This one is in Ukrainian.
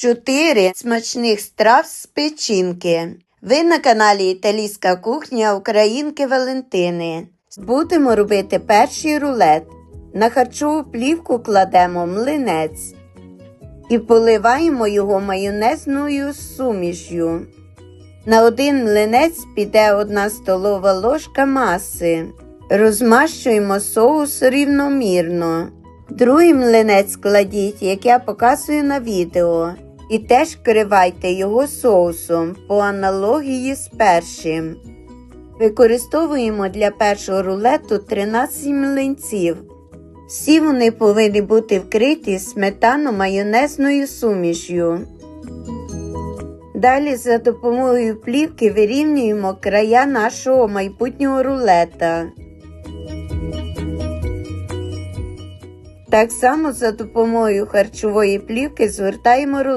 4 смачних страв з печінки. Ви на каналі Італійська кухня Українки Валентини. Будемо робити перший рулет. На харчову плівку кладемо млинець і поливаємо його майонезною сумішю. На один млинець піде 1 столова ложка маси. Розмащуємо соус рівномірно. Другий млинець кладіть, як я показую на відео, і теж вкривайте його соусом по аналогії з першим. Використовуємо для першого рулету 13 млинців. Всі вони повинні бути вкриті сметано-майонезною сумішю. Далі за допомогою плівки вирівнюємо края нашого майбутнього рулета. Так само за допомогою харчової плівки звертаємо рулет.